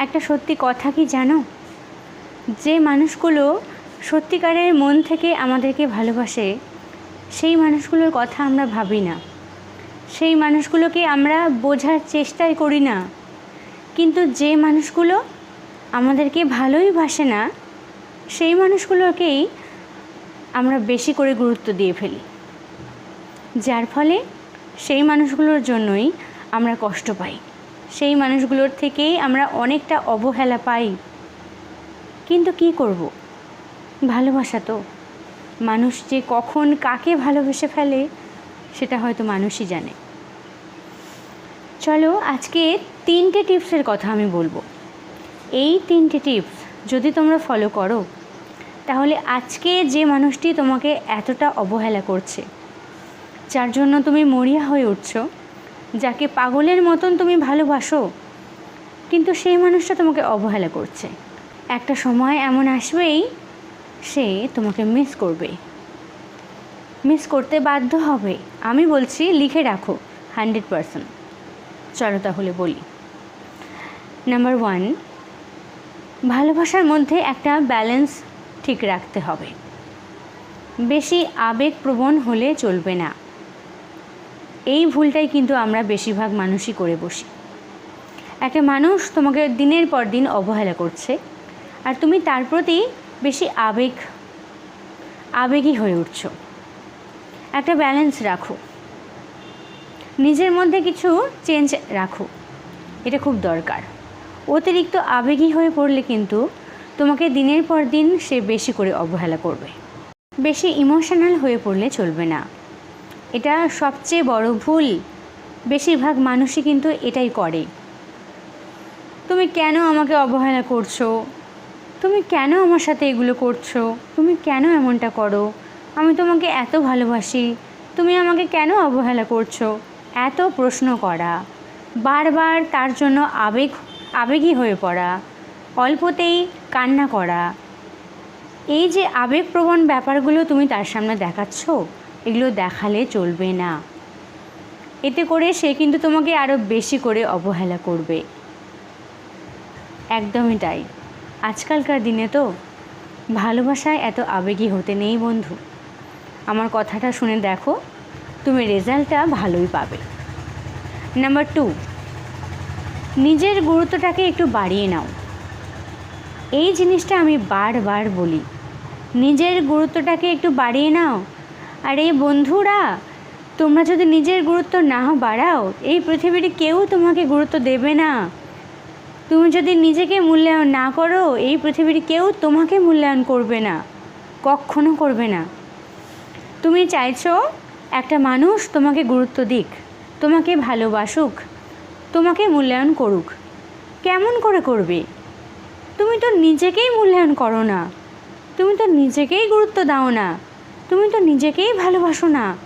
একটা সত্যি কথা কি জানো? যে মানুষগুলো সত্যিকারের মন থেকে আমাদেরকে ভালোবাসে, সেই মানুষগুলোর কথা আমরা ভাবি না। সেই মানুষগুলোকে আমরা বোঝার চেষ্টাই করি না। কিন্তু যে মানুষগুলো আমাদেরকে ভালোই বাসে না, সেই মানুষগুলোকেই আমরা বেশি করে গুরুত্ব দিয়ে ফেলি। যার ফলে সেই মানুষগুলোর জন্যই আমরা কষ্ট পাই। সেই মানুষগুলোর থেকেই আমরা অনেকটা অবহেলা পাই। কিন্তু কি করব? ভালোবাসা তো। মানুষ যে কখন কাকে ভালোবেসে ফেলে, সেটা হয়তো মানুষই জানে। চলো আজকে তিনটে টিপসের কথা আমি বলব। এই তিনটে টিপস যদি তোমরা ফলো করো, তাহলে আজকে যে মানুষটি তোমাকে এতটা অবহেলা করছে, যার জন্য তুমি মরিয়া হয়ে উঠছো যাকে পাগলের মতন তুমি ভালোবাসো। কিন্তু সেই মানুষটা তোমাকে অবহেলা করছে। একটা সময় এমন আসবেই, সে তোমাকে মিস করবে। মিস করতে বাধ্য হবে। আমি বলছি, লিখে রাখো হান্ড্রেড পারসেন্ট চলো তাহলে বলি। নাম্বার ওয়ান ভালোবাসার মধ্যে একটা ব্যালেন্স ঠিক রাখতে হবে। বেশি আবেগপ্রবণ হলে চলবে না। এই ভুলটাই কিন্তু আমরা বেশিরভাগ মানুষই করে বসি। একটা মানুষ তোমাকে দিনের পর দিন অবহেলা করছে আর তুমি তার প্রতি বেশি আবেগ, আবেগী হয়ে উঠছ। একটা ব্যালেন্স রাখো। নিজের মধ্যে কিছু চেঞ্জ রাখো। এটা খুব দরকার। অতিরিক্ত আবেগী হয়ে পড়লে কিন্তু তোমাকে দিনের পর দিন সে বেশি করে অবহেলা করবে। বেশি ইমোশনাল হয়ে পড়লে চলবে না। এটা সবচেয়ে বড় ভুল। বেশিরভাগ মানুষই কিন্তু এটাই করে। তুমি কেন আমাকে অবহেলা করছ? তুমি কেন আমার সাথে এগুলো করছ? তুমি কেন এমনটা করো? আমি তোমাকে এত ভালোবাসি। তুমি আমাকে কেন অবহেলা করছ? এত প্রশ্ন করা। বারবার তার জন্য আবেগ, আবেগী হয়ে পড়া। অল্পতেই কান্না করা। এই যে আবেগপ্রবণ ব্যাপারগুলো তুমি তার সামনে দেখাচ্ছ এগুলো দেখালে চলবে না। এতে করে সে কিন্তু তোমাকে আরও বেশি করে অবহেলা করবে। একদমই তাই। আজকালকার দিনে তো ভালোবাসায় এত আবেগী হতে নেই বন্ধু। আমার কথাটা শুনে দেখো, তুমি রেজাল্টটা ভালোই পাবে। নাম্বার টু, নিজের গুরুত্বটাকে একটু বাড়িয়ে নাও। এই জিনিসটা আমি বারবার বলি, নিজের গুরুত্বটাকে একটু বাড়িয়ে নাও। আর বন্ধুরা, তোমরা যদি নিজের গুরুত্ব না বাড়াও, এই পৃথিবীর কেউ তোমাকে গুরুত্ব দেবে না। তুমি যদি নিজেকে মূল্যায়ন না করো, এই পৃথিবীর কেউ তোমাকে মূল্যায়ন করবে না, কখনো করবে না। তুমি চাইছো একটা মানুষ তোমাকে গুরুত্ব দিক, তোমাকে ভালোবাসুক, তোমাকে মূল্যায়ন করুক। কেমন করে করবে? তুমি তো নিজেকেই মূল্যায়ন করো না, তুমি তো নিজেকেই গুরুত্ব দাও না। তুমি তো নিজেকেই ভালোবাসো না।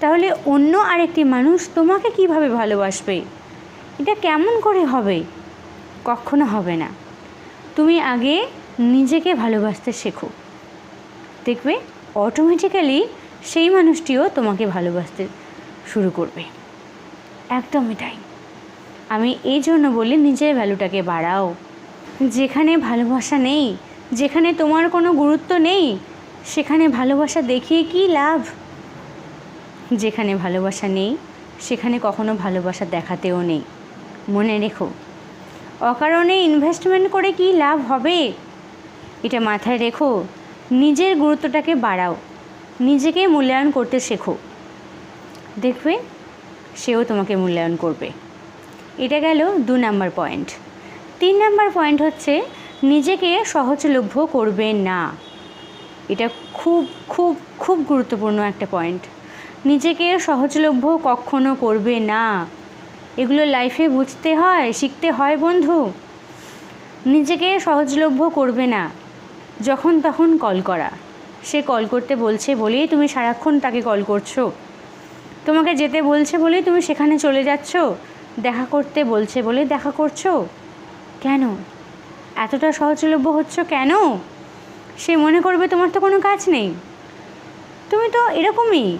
তাহলে অন্য আরেকটি মানুষ তোমাকে কীভাবে ভালোবাসবে? এটা কেমন করে হবে? কখনো হবে না। তুমি আগে নিজেকে ভালোবাসতে শেখো। দেখবে অটোমেটিক্যালি সেই মানুষটিও তোমাকে ভালোবাসতে শুরু করবে। একদমই তাই। আমি এই জন্য বলি নিজের ভ্যালুটাকে বাড়াও। যেখানে ভালোবাসা নেই, যেখানে তোমার কোনো গুরুত্ব নেই সেখানে ভালোবাসা দেখিয়ে কী লাভ? যেখানে ভালোবাসা নেই, সেখানে কখনো ভালোবাসা দেখাতেও নেই। মনে রেখো, অকারণে ইনভেস্টমেন্ট করে কি লাভ হবে? এটা মাথায় রেখো, নিজের গুরুত্বটাকে বাড়াও, নিজেকে মূল্যায়ন করতে শেখো। দেখবে, সেও তোমাকে মূল্যায়ন করবে। এটা গেল দু নাম্বার পয়েন্ট তিন নাম্বার পয়েন্ট হচ্ছে, নিজেকে সহজলভ্য করবে না। এটা খুব খুব খুব গুরুত্বপূর্ণ একটা পয়েন্ট নিজেকে সহজলভ্য কখনো করবে না। এগুলো লাইফে বুঝতে হয়, শিখতে হয় বন্ধু। নিজেকে সহজলভ্য করবে না। যখন তখন কল করা। সে কল করতে বলছে বলেই তুমি সারাক্ষণ তাকে কল করছ। তোমাকে যেতে বলছে বলেই তুমি সেখানে চলে যাচ্ছ। দেখা করতে বলছে বলে দেখা করছ। কেন? এতটা সহজলভ্য হচ্ছ কেন? সে মনে করবে তোমার তো কোনো কাজ নেই। তুমি তো এরকমই।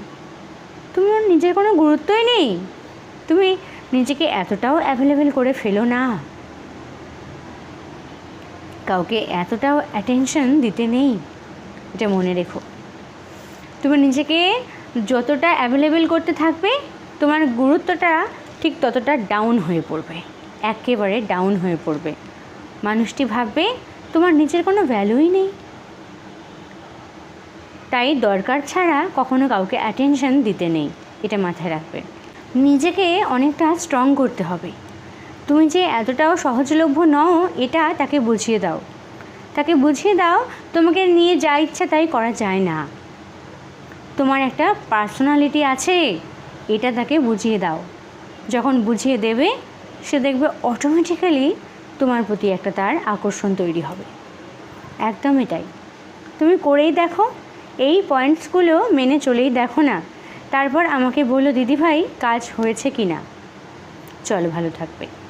তুমি ওর নিজের কোনো গুরুত্বই নেই। তুমি নিজেকে এতটাও অ্যাভেলেবেল করে ফেলো না। কাউকে এতটাও অ্যাটেনশন দিতে নেই, এটা মনে রেখো। তুমি নিজেকে যতটা অ্যাভেলেবেল করতে থাকবে, তোমার গুরুত্বটা ঠিক ততটা ডাউন হয়ে পড়বে। একেবারে ডাউন হয়ে পড়বে। মানুষটি ভাববে, তোমার নিজের কোনো ভ্যালুই নেই। তাই দরকার ছাড়া কখনো কাউকে অ্যাটেনশন দিতে নেই। এটা মাথায় রাখবে। নিজেকে অনেকটা স্ট্রং করতে হবে। তুমি যে এতটাও সহজলভ্য নও, এটা তাকে বুঝিয়ে দাও। তাকে বুঝিয়ে দাও, তোমাকে নিয়ে যা ইচ্ছা তাই করা যায় না। তোমার একটা পার্সোনালিটি আছে, এটা তাকে বুঝিয়ে দাও। যখন বুঝিয়ে দেবে, সে দেখবে অটোমেটিক্যালি তোমার প্রতি একটা তার আকর্ষণ তৈরি হবে। একদম এটাই। তুমি করেই দেখো এই পয়েন্টসগুলো মেনে চলেই দেখো না। তারপর আমাকে বলো দিদিভাই, কাজ হয়েছে কি না চলো, ভালো থাকবে।